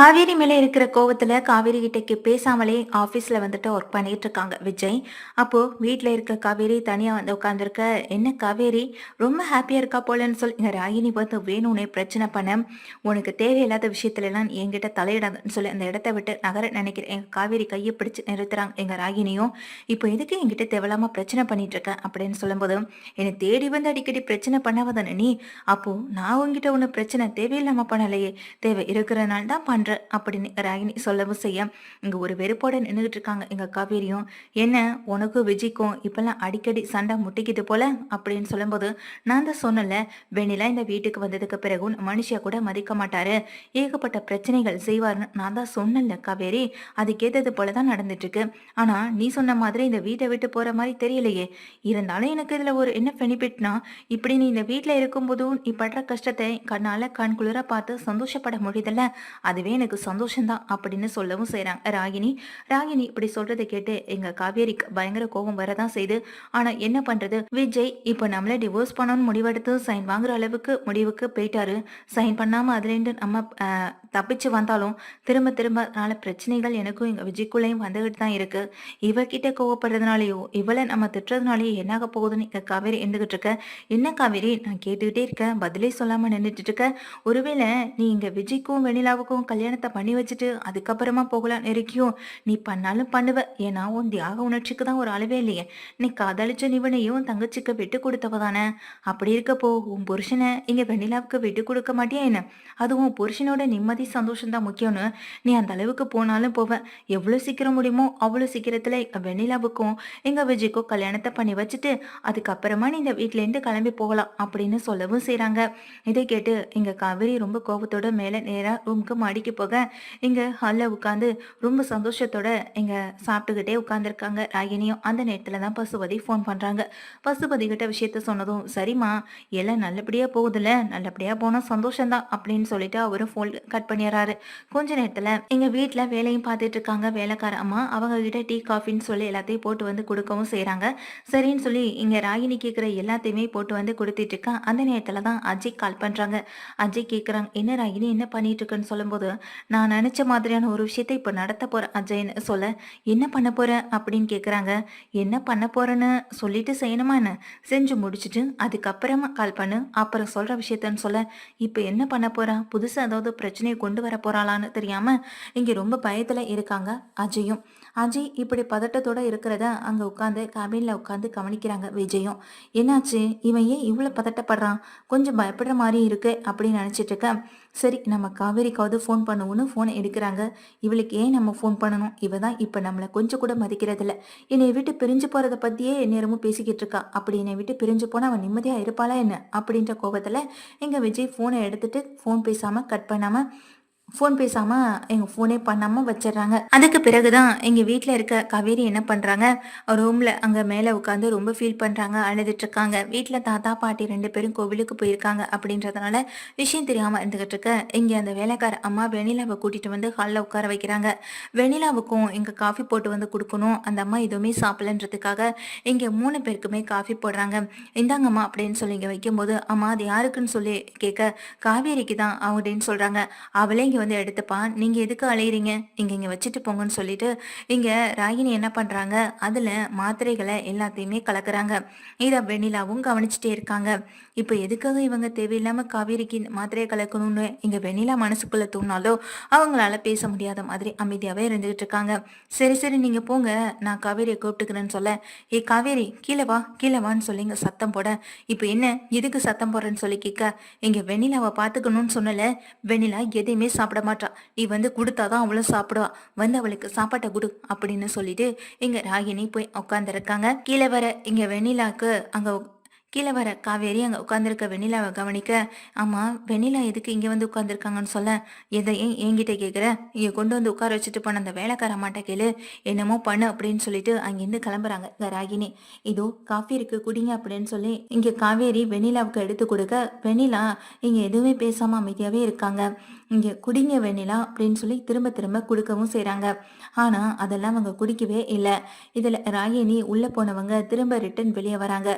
காவேரி மேலே இருக்கிற கோவத்தில் காவேரி கிட்டக்கு பேசாமலே ஆஃபீஸில் வந்துட்டு ஒர்க் பண்ணிட்டு இருக்காங்க விஜய். அப்போது வீட்டில் இருக்க காவேரி தனியாக வந்து உட்காந்துருக்க என்ன காவேரி ரொம்ப ஹாப்பியாக இருக்கா போலன்னு சொல்லி. இங்கே ராகினி பார்த்து வேணும்னே பிரச்சனை பண்ண. உனக்கு தேவையில்லாத விஷயத்துலலாம் என்கிட்ட தலையிடாதுன்னு சொல்லி. அந்த இடத்த விட்டு நகர நினைக்கிறேன் எங்கள் காவேரி கையை பிடிச்சி நிறுத்துறாங்க எங்கள் ராகினியும். இப்போ எதுக்கு என்கிட்ட தேவையில்லாமல் பிரச்சனை பண்ணிட்டு இருக்க? அப்படின்னு சொல்லும்போது என்னை தேடி வந்து அடிக்கடி பிரச்சனை பண்ணாவதானே நீ? அப்போது நான் உங்ககிட்ட ஒன்று பிரச்சனை தேவையில்லாமல் பண்ணலையே. தேவை இருக்கிறனால தான் பண்ணுறேன் பண்ணுற அப்படின்னு ராகினி சொல்லவும் செய்ய இங்கே ஒரு வெறுப்போட நின்றுகிட்டு இருக்காங்க எங்கள் காவேரியும் என்ன உனக்கும் விஜய்க்கும் இப்போல்லாம் அடிக்கடி சண்டை முட்டிக்குது போல? அப்படின்னு சொல்லும்போது நான் தான் சொன்னல வெண்ணிலா இந்த வீட்டுக்கு வந்ததுக்கு பிறகு மனுஷியா கூட மதிக்க மாட்டாரு. ஏகப்பட்ட பிரச்சனைகள் செய்வார்னு நான் தான் சொன்னல காவேரி அதுக்கேற்றது போல தான் நடந்துட்டு இருக்கு ஆனா நீ சொன்ன மாதிரி இந்த வீட்டை விட்டு போற மாதிரி தெரியலையே. இருந்தாலும் எனக்கு இதுல ஒரு என்ன பெனிஃபிட்னா இப்படி நீ இந்த வீட்டில் இருக்கும்போதும் நீ படுற கஷ்டத்தை கண்ணால கண் குளிர பார்த்து சந்தோஷப்பட முடியுதுல்ல? அதுவே எனக்கு சந்தோஷம்தான் அப்படின்னு சொல்லவும் செய்கிறாங்க ராகினி ராகினி இப்படி சொல்றதை கேட்டு எங்க காவேரிக்கு பயங்கர கோபம் வரதான் செய்து ஆனா என்ன பண்றது? விஜய் இப்போ நம்மள டிவோர்ஸ் பண்ணணும்னு முடிவெடுத்து சைன் வாங்குற அளவுக்கு முடிவுக்கு போயிட்டாரு. சைன் பண்ணாம அதுலேருந்து நம்ம தப்பிச்சு வந்தாலும் திரும்ப திரும்ப அதனால பிரச்சனைகள் எனக்கும் எங்க விஜய்க்குள்ளேயும் வந்துகிட்டு தான் இருக்கு. இவகிட்ட கோவப்படுறதுனாலயோ இவளை நம்ம திட்டுறதுனாலயோ என்னாக போகுதுன்னு இங்க காவேரி இருந்துகிட்டு இருக்க. என்ன காவேரி நான் கேட்டுக்கிட்டே இருக்கேன் பதிலே சொல்லாம நின்றுட்டு இருக்க. ஒருவேளை நீ இங்க விஜய்க்கும் வெண்ணிலாவுக்கும் கல்யாணத்தை பண்ணி வச்சுட்டு அதுக்கப்புறமா போகலாம் நெருக்கியும். நீ பண்ணாலும் பண்ணுவ. ஏன்னா உன் தியாக உணர்ச்சிக்கு தான் ஒரு அளவே இல்லையே. நீ காதலிச்ச நிவனையும் தங்கச்சிக்கு விட்டு கொடுத்தவ தானே. அப்படி இருக்கப்போ உன் புருஷனை இங்க வெண்ணிலாவுக்கு விட்டு கொடுக்க மாட்டியா என்ன? அதுவும் புருஷனோட நிம்மதி சந்தோஷம் தான் முக்கியம்னு. நீ அந்த அளவுக்கு போனாலும் போவ. எவ்வளோ சீக்கிரம் முடியுமோ அவ்வளோ சீக்கிரத்துல எங்க வெண்ணிலாவுக்கும் எங்க விஜய்க்கும் கல்யாணத்தை பண்ணி வச்சுட்டு அதுக்கப்புறமா நீ இந்த வீட்டிலேருந்து கிளம்பி போகலாம் அப்படின்னு சொல்லவும் செய்யறாங்க இதை கேட்டு எங்க காவேரி ரொம்ப கோபத்தோட மேலே நேரா ரூமுக்கு மாடிக்கு போக இங்க ஹாலில் உட்காந்து ரொம்ப சந்தோஷத்தோட இங்க சாப்பிட்டுக்கிட்டே உட்காந்துருக்காங்க ராகினியும் அந்த நேரத்துல தான் பசுபதி ஃபோன் பண்றாங்க. பசுபதி கிட்ட விஷயத்த சொன்னதும் சரிம்மா எல்லாம் நல்லபடியா போகுதுல்ல? நல்லபடியா போனா சந்தோஷம்தான் அப்படின்னு சொல்லிட்டு அவரும் ஃபோன் கட் பண்ணிடுறாரு. கொஞ்ச நேரத்துல எங்கள் வீட்டில் வேலையும் பார்த்துட்டு இருக்காங்க. வேலைக்கார அம்மா அவங்க கிட்ட டீ காஃபின்னு சொல்லி எல்லாத்தையும் போட்டு வந்து கொடுக்கவும் செய்கிறாங்க சரின்னு சொல்லி இங்க ராகினி கேட்குற எல்லாத்தையுமே போட்டு வந்து கொடுத்துட்டு இருக்கா. அந்த நேரத்துல தான் அஜய் கால் பண்றாங்க. அஜய் கேட்குறாங்க என்ன ராகினி என்ன பண்ணிட்டு இருக்குன்னு சொல்லும்போது நான் நினச்ச மாதிரியான ஒரு விஷயத்தை இப்போ நடத்த போகிறேன் அஜய்னு. சொல்ல என்ன பண்ண போகிற அப்படின்னு கேட்குறாங்க என்ன பண்ண போகிறேன்னு சொல்லிட்டு செய்யணுமா என்ன? செஞ்சு முடிச்சுட்டு அதுக்கப்புறமா கால் பண்ணு. அப்புறம் சொல்கிற விஷயத்தன்னு சொல்ல இப்போ என்ன பண்ண போகிறான் புதுசாக ஏதாவது பிரச்சனையை கொண்டு வர போகிறாளான்னு தெரியாமல் இங்கே ரொம்ப பயத்தில் இருக்காங்க அஜயும். அஜய் இப்படி பதட்டத்தோட இருக்கிறத அங்க உட்காந்து கேபின்ல உட்காந்து கவனிக்கிறாங்க விஜயும். என்னாச்சு? இவன் ஏன் இவ்வளவு பதட்டப்படுறான்? கொஞ்சம் பயப்படுற மாதிரி இருக்கு அப்படின்னு நினைச்சிட்டு இருக்க. சரி நம்ம காவேரிக்காவது ஃபோன் பண்ணுவோன்னு ஃபோனை எடுக்கிறாங்க. இவளுக்கு ஏன் நம்ம ஃபோன் பண்ணணும்? இவ தான் இப்போ நம்மளை கொஞ்சம் கூட மதிக்கிறதில்ல. என்னை விட்டு பிரிஞ்சு போகிறத பற்றியே நேரமும் பேசிக்கிட்டு இருக்கா. அப்படி என்னை விட்டு பிரிஞ்சு போனால் அவன் நிம்மதியாக இருப்பாளா என்ன? அப்படின்ற கோபத்தில் எங்கள் விஜய் ஃபோனை எடுத்துட்டு ஃபோன் பேசாமல் கட் பண்ணாமல் ஃபோன் பேசாமல் எங்கள் ஃபோனே பண்ணாமல் வச்சிடுறாங்க. அதுக்கு பிறகு தான் எங்கள் வீட்டில் இருக்க காவேரி என்ன பண்ணுறாங்க ரூமில் அங்கே மேலே உட்காந்து ரொம்ப ஃபீல் பண்ணுறாங்க அழுதுட்டு இருக்காங்க. வீட்டில் தாத்தா பாட்டி ரெண்டு பேரும் கோவிலுக்கு போயிருக்காங்க அப்படின்றதுனால விஷயம் தெரியாமல் இருந்துகிட்டு இருக்க. இங்கே அந்த வேலைக்கார அம்மா வெணிலாவை கூட்டிகிட்டு வந்து ஹாலில் உட்கார வைக்கிறாங்க. வெணிலாவுக்கும் இங்கே காஃபி போட்டு வந்து கொடுக்கணும். அந்த அம்மா எதுவுமே சாப்பிடலன்றதுக்காக இங்கே மூணு பேருக்குமே காஃபி போடுறாங்க. இந்தாங்கம்மா அப்படின்னு சொல்லி இங்கே வைக்கும்போது அம்மா அது யாருக்குன்னு சொல்லி கேட்க காவேரிக்கு தான் அப்படின்னு சொல்கிறாங்க அவளே இங்கே வந்து எடுத்துப்பா. நீங்கள் எதுக்கு அலையிறீங்க? நீங்கள் இங்கே வச்சுட்டு போங்கன்னு சொல்லிட்டு இங்கே ராகினி என்ன பண்ணுறாங்க அதில் மாத்திரைகளை எல்லாத்தையுமே கலக்குறாங்க. இதை வெண்ணிலாவும் கவனிச்சுட்டே இருக்காங்க. இப்போ எதுக்காக இவங்க தேவையில்லாமல் காவேரிக்கு மாத்திரையை கலக்கணும்னு இங்கே வெண்ணிலா மனசுக்குள்ளே தோணாலோ அவங்களால பேச முடியாத மாதிரி அமைதியாகவே இருந்துகிட்டு இருக்காங்க. சரி சரி நீங்கள் போங்க. நான் காவேரியை கூப்பிட்டுக்கிறேன்னு சொல்ல. ஏ காவேரி கீழே வா கீழே வான்னு சொல்லிங்க சத்தம் போட. இப்போ என்ன? எதுக்கு சத்தம் போடுறேன்னு சொல்லி கேட்க? இங்கே வெண்ணிலாவை பார்த்துக்கணும்னு சொன்னல. வெண்ணிலா எதையுமே சாப்பிட மாட்டா. நீ வந்து கொடுத்தாதான் அவளும் சாப்பிடுவா. வந்து அவளுக்கு சாப்பாட்டை கொடு அப்படின்னு சொல்லிட்டு இங்க ராகினி போய் உட்காந்துருக்காங்க கீழே வர இங்க வெண்ணிலாக்கு அங்க கீழே வர காவேரி அங்கே உட்காந்துருக்க வெண்ணிலாவை கவனிக்க ஆமாம் வெண்ணிலா எதுக்கு இங்கே வந்து உட்காந்துருக்காங்கன்னு சொல்ல? எதை ஏன் என்கிட்ட கேட்குற இங்கே கொண்டு வந்து உட்கார வச்சுட்டு போன அந்த வேலைக்கார மாட்ட கேளு. என்னமோ பண்ணு அப்படின்னு சொல்லிட்டு அங்கேருந்து கிளம்புறாங்க. இங்க ராகினி இதோ காஃபி இருக்கு குடிங்க அப்படின்னு சொல்லி இங்கே காவேரி வெண்ணிலாவுக்கு எடுத்து கொடுக்க வெண்ணிலா இங்கே எதுவுமே பேசாமல் அமைதியாகவே இருக்காங்க. இங்கே குடிங்க வெண்ணிலா அப்படின்னு சொல்லி திரும்ப திரும்ப கொடுக்கவும் செய்கிறாங்க ஆனால் அதெல்லாம் அவங்க குடிக்கவே இல்லை. இதில் ராகினி உள்ளே போனவங்க திரும்ப ரிட்டன் வெளியே வராங்க.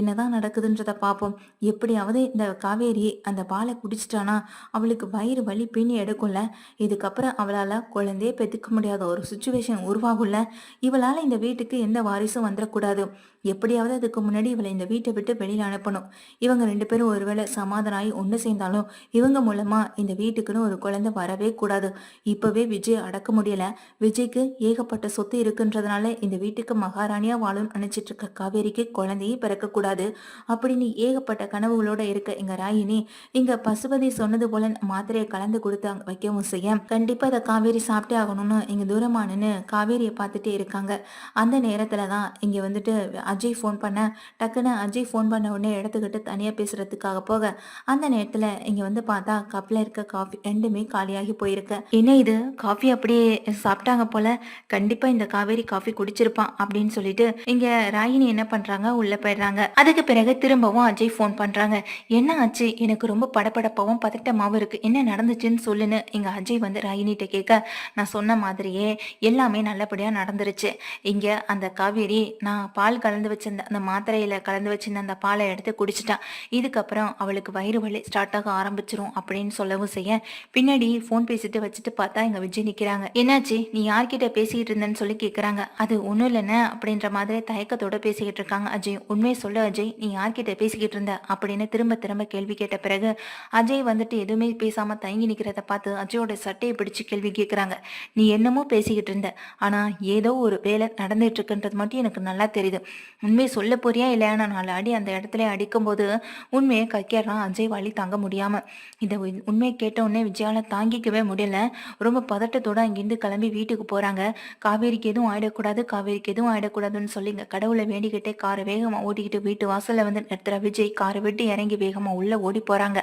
என்னதான் நடக்குதுன்றதை பார்ப்போம். எப்படியாவது இந்த காவேரி அந்த பாலை குடிச்சிட்டானா அவளுக்கு வயிறு வலி பின்னி எடுக்கும்ல. இதுக்கப்புறம் அவளால் குழந்தையே பெற்றுக்க முடியாத ஒரு சுச்சுவேஷன் உருவாகும்ல. இவளால் இந்த வீட்டுக்கு எந்த வாரிசும் வந்துடக்கூடாது எப்படியாவது அதுக்கு முன்னாடி இவளை இந்த வீட்டை விட்டு வெளியில் அனுப்பணும். இவங்க ரெண்டு பேரும் ஒருவேளை சமாதானம் ஆகி ஒன்று சேர்ந்தாலும் இவங்க மூலமா இந்த வீட்டுக்குன்னு ஒரு குழந்தை வரவே கூடாது. இப்பவே விஜய் அடக்க முடியல. விஜய்க்கு ஏகப்பட்ட சொத்து இருக்குன்றதுனால இந்த வீட்டுக்கு மகாராணியா வாழும் நினைச்சிட்டு இருக்க காவேரிக்கு குழந்தையே பிறக்கக்கூடாது அப்படின்னு ஏகப்பட்ட கனவுகளோட இருக்க எங்க ராயினி. இங்க பசுபதி சொன்னது போல மாத்திரையை கலந்து கொடுத்து வைக்கவும் செய்ய. கண்டிப்பா அதை காவேரி சாப்பிட்டே ஆகணும்னு இங்க தூரமானன்னு காவேரியை பார்த்துட்டே இருக்காங்க. அந்த நேரத்துல தான் இங்க வந்துட்டு அஜய் ஃபோன் பண்ண. டக்குன்னு அஜய் ஃபோன் பண்ண உடனே எடுத்துக்கிட்டு தனியா பேசுறதுக்காக போக. அந்த நேரத்துல இங்க வந்து பார்த்தா கப்ல இருக்க காஃபி ரெண்டுமே காலியாகி போயிருக்கு. என்ன இது? காஃபி அப்படியே சாப்பிட்டாங்க போல. கண்டிப்பா இந்த காவேரி காஃபி குடிச்சிருப்பான் அப்படின்னு சொல்லிட்டு இங்க ராகினி என்ன பண்றாங்க? உள்ள போயிடுறாங்க. அதுக்கு பிறகு திரும்பவும் அஜய் ஃபோன் பண்றாங்க. என்ன ஆச்சு? எனக்கு ரொம்ப படப்படப்பாவும் பதட்டமாவும் இருக்கு. என்ன நடந்துச்சுன்னு சொல்லுன்னு இங்க அஜய் வந்து ராகினிட்ட கேட்க நான் சொன்ன மாதிரியே எல்லாமே நல்லபடியா நடந்துருச்சு. இங்க அந்த காவேரி நான் பால் கலந்து வச்சிருந்த அந்த மாத்திரையில கலந்து வச்சிருந்த அந்த பாலை எடுத்து குடிச்சிட்டான். இதுக்கப்புறம் அவளுக்கு வயிறு வலி ஸ்டார்ட் ஆக ஆரம்பிச்சிரும் அப்படின்னு சொல்லவும் செய்ய பின்னாடி ஃபோன் பேசிட்டு வச்சுட்டு பார்த்தா எங்க விஜய் நிக்கிறாங்க. என்னாச்சு? நீ யார்கிட்ட பேசிக்கிட்டு இருந்தேன்னு சொல்லி கேக்குறாங்க. அது ஒண்ணும் இல்லைன்னு அப்படின்ற மாதிரி தயக்கத்தோட பேசிக்கிட்டு இருக்காங்க அஜய். உண்மையை சொல்ல அஜய் நீ யார்கிட்ட பேசிக்கிட்டு இருந்த அப்படின்னு திரும்ப திரும்ப கேள்வி கேட்ட பிறகு அஜய் வந்துட்டு எதுவுமே பேசாம தயங்கி நிக்கிறத பார்த்து அஜயோட சட்டையை பிடிச்சு கேள்வி கேட்குறாங்க நீ என்னமோ பேசிக்கிட்டு இருந்த ஆனா ஏதோ ஒரு வேலை நடந்துட்டு இருக்குன்றது மட்டும் எனக்கு நல்லா தெரியுது. உண்மையை சொல்ல போறியா இல்லையா? நாலு அடி அந்த இடத்துல அடிக்கும்போது உண்மையை கைக்கிறான் அஜய் வழி தாங்க முடியாம. இந்த உண்மையை கேட்ட உடனே விஜயால தாங்கிக்கவே முடியல. ரொம்ப பதட்டத்தோட அங்கேருந்து கிளம்பி வீட்டுக்கு போகிறாங்க காவேரிக்கு எதுவும் ஆயிடக்கூடாது காவேரிக்கு எதுவும் ஆயிடக்கூடாதுன்னு சொல்லிங்க. கடவுளை வேண்டிக்கிட்டே காரை வேகமாக ஓட்டிக்கிட்டு வீட்டு வாசலில் வந்து நிறுத்துற விஜய் காரை விட்டு இறங்கி வேகமாக உள்ளே ஓடி போகிறாங்க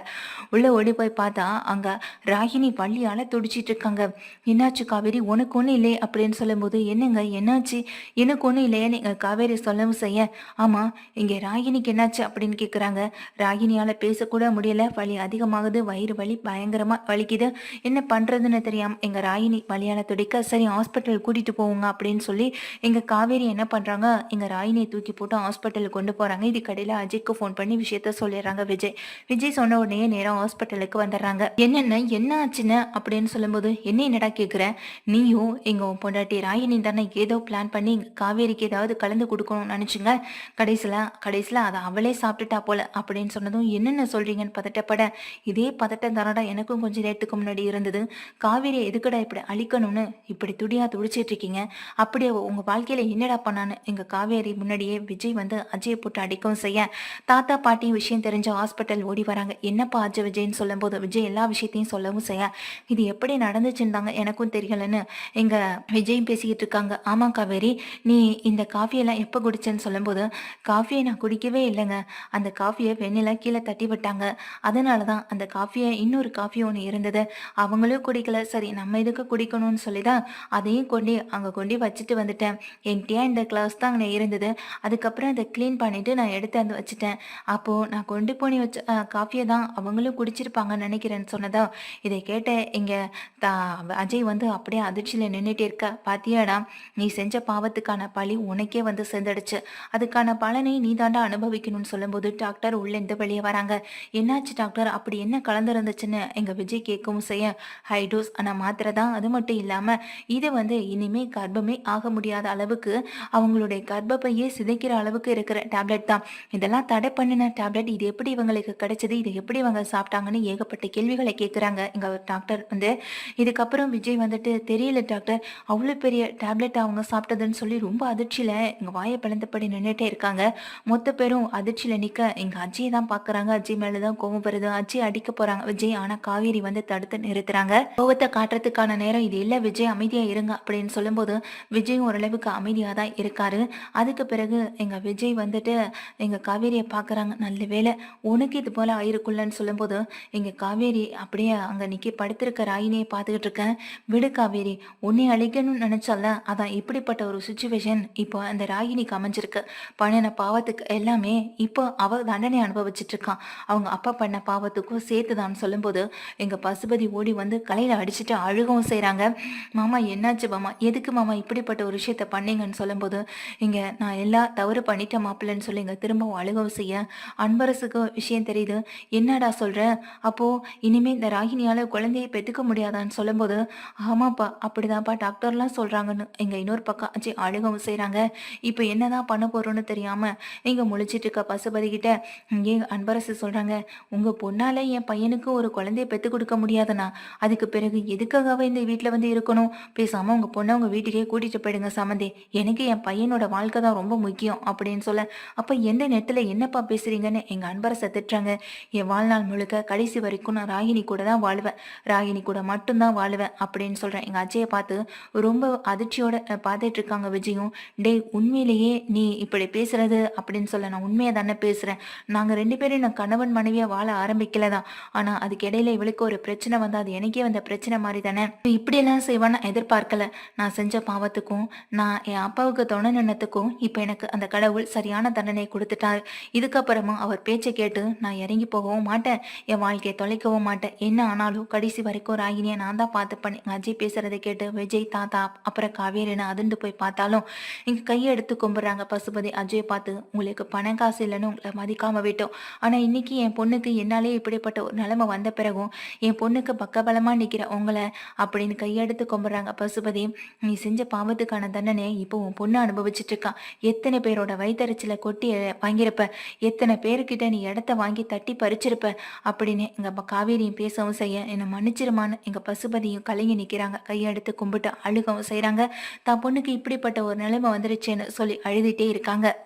உள்ளே ஓடி போய் பார்த்தா அங்கே ராகினி பள்ளியால் துடிச்சிட்டு இருக்காங்க. என்னாச்சு காவேரி? உனக்கு ஒன்றும் இல்லை அப்படின்னு சொல்லும்போது என்னங்க என்னாச்சு? எனக்கு ஒன்றும் இல்லையே. நீங்கள் காவேரி சொல்லவும் செய்ய. ஆமாம் இங்கே ராகினிக்கு என்னாச்சு? அப்படின்னு கேட்குறாங்க ராகினியால் பேசக்கூட முடியல. வலி அதிகமாகுது. வயிறு வலி பயங்கரமாக வலிக்குது. என்ன பண்றதுன்னு தெரியாம எங்க ராயினி வலியால துடிக்க சரி ஹாஸ்பிட்டல் கூட்டிட்டு போவோங்க அப்படின்னு சொல்லி எங்க காவேரி என்ன பண்றாங்க? எங்க ராயினியை தூக்கி போட்டு ஹாஸ்பிட்டலுக்கு கொண்டு போறாங்க. இது கடையில அஜய்க்கு ஃபோன் பண்ணி விஷயத்த சொல்லிடுறாங்க விஜய். விஜய் சொன்ன உடனே நேரம் ஹாஸ்பிட்டலுக்கு வந்துடுறாங்க. என்னென்ன என்ன ஆச்சுன்னு அப்படின்னு சொல்லும்போது என்ன என்னடா கேக்குற? நீயும் எங்க பொண்டாட்டி ராயினி தானே ஏதோ பிளான் பண்ணி காவேரிக்கு ஏதாவது கலந்து கொடுக்கணும்னு நினைச்சுங்க. கடைசியில கடைசியில அதை அவளே சாப்பிட்டுட்டா போல அப்படின்னு சொன்னதும் என்னென்ன சொல்றீங்கன்னு பதட்டப்பட. இதே பதட்டம் தரடா எனக்கும் கொஞ்சம் கொஞ்ச நேரத்துக்கு முன்னாடி இருந்தது. காவேரியை எதுக்குடா இப்படி அழிக்கணும்னு இப்படி துடியா துடிச்சிட்டு இருக்கீங்க? அப்படியே உங்க வாழ்க்கையில என்னடா பண்ணான்னு எங்க காவேரி முன்னாடியே விஜய் வந்து அஜயை போட்டு அடிக்கவும் செய்ய. தாத்தா பாட்டி விஷயம் தெரிஞ்ச ஹாஸ்பிட்டல் ஓடி வராங்க. என்னப்பா அஜய் விஜய்னு சொல்லும்போது விஜய் எல்லா விஷயத்தையும் சொல்லவும் செய்ய. இது எப்படி நடந்துச்சுருந்தாங்க எனக்கும் தெரியலன்னு எங்க விஜயும் பேசிக்கிட்டு இருக்காங்க. ஆமா காவேரி நீ இந்த காஃபியெல்லாம் எப்போ குடிச்சேன்னு சொல்லும்போது காஃபியை நான் குடிக்கவே இல்லைங்க. அந்த காஃபியை வெண்ணில கீழே தட்டி விட்டாங்க. அதனால தான் அந்த காஃபியை இன்னொரு காஃபி ஒன்று இருந்தது. அவங்களும் குடிக்கல. சரி நம்ம இதுக்கு குடிக்கணும்னு சொல்லி தான் அதையும் கொண்டு அங்கே கொண்டு வச்சுட்டு வந்துட்டேன். என்கிட்டயா இந்த கிளாஸ் தான் அங்கே இருந்தது. அதுக்கப்புறம் அதை க்ளீன் பண்ணிட்டு நான் எடுத்து வந்து வச்சுட்டேன். அப்போது நான் கொண்டு போனி வச்ச காஃபியை தான் அவங்களும் குடிச்சிருப்பாங்கன்னு நினைக்கிறேன்னு சொன்னதா? இதை கேட்ட இங்கே தா அஜய் வந்து அப்படியே அதிர்ச்சியில் நின்றுட்டே இருக்க. பாத்தியாடா நீ செஞ்ச பாவத்துக்கான பழி உனக்கே வந்து சேர்ந்துடுச்சு அதுக்கான பலனை நீ தாண்டா அனுபவிக்கணும்னு சொல்லும்போது டாக்டர் உள்ளேருந்து வெளியே வராங்க. என்னாச்சு டாக்டர்? அப்படி என்ன கலந்துருந்துச்சுன்னு எங்க விஜய் கேட்கவும் செய்ய ஹைடோஸ் ஆனால் மாத்திரை தான் அது மட்டும் இல்லாமல் இது வந்து இனிமே கர்ப்பமே ஆக முடியாத அளவுக்கு அவங்களுடைய கர்ப்பப்பையே சிதைக்கிற அளவுக்கு இருக்கிற டேப்லெட் தான். இதெல்லாம் தடை பண்ணின டேப்லெட் இது எப்படி இவங்களுக்கு கிடைச்சது இது எப்படி இவங்க சாப்பிட்டாங்கன்னு ஏகப்பட்ட கேள்விகளை கேட்குறாங்க. எங்கள் டாக்டர் வந்து இதுக்கப்புறம் விஜய் வந்துட்டு தெரியல டாக்டர் அவ்வளோ பெரிய டேப்லெட் அவங்க சாப்பிட்டதுன்னு சொல்லி ரொம்ப அதிர்ச்சியில் எங்கள் வாயை பிளந்தபடி நின்றுட்டே இருக்காங்க. மொத்த பேரும் அதிர்ச்சியில் நிற்க எங்கள் அஜயை தான் பார்க்குறாங்க. அஜய் மேலே தான் கோவம் வருது. அஜய் அடிக்க போகிறாங்க விஜய் ஆனால் காவேரி வந்து தடுத்து நிறுத்துறாங்க. கோவத்தை காட்டுறதுக்கான நேரம் இது இல்லை விஜய் அமைதியாக இருங்க அப்படின்னு சொல்லும்போது விஜய் ஓரளவுக்கு அமைதியாக தான் இருக்காரு. அதுக்கு பிறகு எங்கள் விஜய் வந்துட்டு எங்கள் காவேரியை பார்க்குறாங்க நல்ல வேளை உனக்கு இது போல் ஆயிருக்குள்ளன்னு சொல்லும்போது எங்கள் காவேரி அப்படியே அங்கே நிக்கி படுத்திருக்க ராயினியை பார்த்துக்கிட்டு இருக்கேன். விடு காவேரி உன்னை அழிக்கணும்னு நினைச்சால அதான் இப்படிப்பட்ட ஒரு சுச்சுவேஷன் இப்போ அந்த ராகினிக்கு அமைஞ்சிருக்கு. பண்ணின பாவத்துக்கு எல்லாமே இப்போ அவ தண்டனை அனுபவிச்சுட்டு இருக்கான் அவங்க அப்பா பண்ண பாவத்துக்கும் சேர்த்துதான்னு சொல்லும்போது எங்க எங்கள் பசுபதி ஓடி வந்து கலையில் அடிச்சுட்டு அழுகவும் செய்கிறாங்க மாமா என்னாச்சு மாமா? எதுக்கு மாமா இப்படிப்பட்ட ஒரு விஷயத்த பண்ணீங்கன்னு சொல்லும்போது இங்கே நான் எல்லா தவறு பண்ணிட்டேன் மாப்பிள்ளைன்னு சொல்லி இங்கே திரும்பவும் அழுகவும் செய்ய அன்பரசுக்கு விஷயம் தெரியுது. என்னடா சொல்கிற அப்போது இனிமேல் இந்த ராகினியால் குழந்தையை பெற்றுக்க முடியாதான்னு சொல்லும்போது ஆமாப்பா அப்படிதான்ப்பா டாக்டர்லாம் சொல்கிறாங்கன்னு எங்கள் இன்னொரு பக்கம் ஆச்சு அழுகவும் செய்கிறாங்க இப்போ என்னதான் பண்ண போகிறோன்னு தெரியாமல் இங்கே முழிச்சிட்டு இருக்க பசுபதி கிட்ட இங்கே அன்பரசு சொல்கிறாங்க உங்கள் பொண்ணால் என் பையனுக்கு ஒரு குழந்தைய பெற்றுக் கொடுக்க இருக்க முடியாதுண்ணா. அதுக்கு பிறகு எதுக்காகவே இந்த வீட்டில் வந்து இருக்கணும்? பேசாமல் உங்கள் பொண்ணை உங்கள் வீட்டுக்கே கூட்டிகிட்டு போயிடுங்க சம்மந்தி எனக்கு என் பையனோட வாழ்க்கை தான் ரொம்ப முக்கியம் அப்படின்னு சொல்ல. அப்போ எந்த நேரத்தில் என்னப்பா பேசுகிறீங்கன்னு எங்கள் அன்பரசை திட்டுறாங்க என் வாழ்நாள் முழுக்க கடைசி வரைக்கும் நான் ராகினி கூட தான் வாழ்வேன். ராகினி கூட மட்டும்தான் வாழுவேன் அப்படின்னு சொல்கிறேன் எங்கள் அஜயை பார்த்து ரொம்ப அதிர்ச்சியோட பார்த்துட்டு இருக்காங்க விஜயும். டேய் உண்மையிலேயே நீ இப்படி பேசுறது? அப்படின்னு சொல்ல. நான் உண்மையை தானே பேசுகிறேன் நாங்கள் ரெண்டு பேரும் நான் கணவன் மனைவியாக வாழ ஆரம்பிக்கல தான் ஆனால் அதுக்கு இடையில இவளுக்கு ஒரு பிரச்சனை வந்தா அது எனக்கே வந்த பிரச்சனை மாதிரி தானே? இப்படி இப்படியெல்லாம் செய்வான்னு எதிர்பார்க்கல. நான் செஞ்ச பாவத்துக்கும் நான் என் அப்பாவுக்கு துணை நின்னத்துக்கும் இப்போ எனக்கு அந்த கடவுள் சரியான தண்டனை கொடுத்துட்டார். இதுக்கப்புறமா அவர் பேச்சை கேட்டு நான் இறங்கி போகவும் மாட்டேன். என் வாழ்க்கையை தொலைக்கவும் மாட்டேன். என்ன ஆனாலும் கடைசி வரைக்கும் ராகினியை நான் தான் பார்த்துப்பேன் பண்ணேன். அஜய் பேசுறதை கேட்டு விஜய் தாத்தா அப்புறம் காவேரின்னு அதிர்ந்து போய் பார்த்தாலும் இங்கே கையை எடுத்து கும்பிட்றாங்க பசுபதி. அஜய் பார்த்து உங்களுக்கு பணம் காசு இல்லைன்னு உங்களை மதிக்காம விட்டோம். ஆனால் இன்னைக்கு என் பொண்ணுக்கு என்னாலே இப்படிப்பட்ட ஒரு நிலைமை வந்த பிறகும் என் பொண்ணுக்கு பக்கபலமாக நிற்கிற உங்களை அப்படின்னு கையெடுத்து கும்பிட்றாங்க. பசுபதி நீ செஞ்ச பாவத்துக்கான தண்டனை இப்போ உன் பொண்ணு அனுபவிச்சுட்டு இருக்கான் எத்தனை பேரோட வயிற்றுச்சலை கொட்டி வாங்கியிருப்ப. எத்தனை பேருக்கிட்ட நீ இடத்த வாங்கி தட்டி பறிச்சிருப்ப. அப்படின்னு எங்கள் காவேரியும் பேசவும் செய்ய என்னை மன்னிச்சிருமான்னு எங்கள் பசுபதியும் கலங்கி நிற்கிறாங்க கையெடுத்து கும்பிட்டு அழுகவும் செய்கிறாங்க தான் பொண்ணுக்கு இப்படிப்பட்ட ஒரு நிலைமை வந்துருச்சேன்னு சொல்லி அழுதுகிட்டே இருக்காங்க.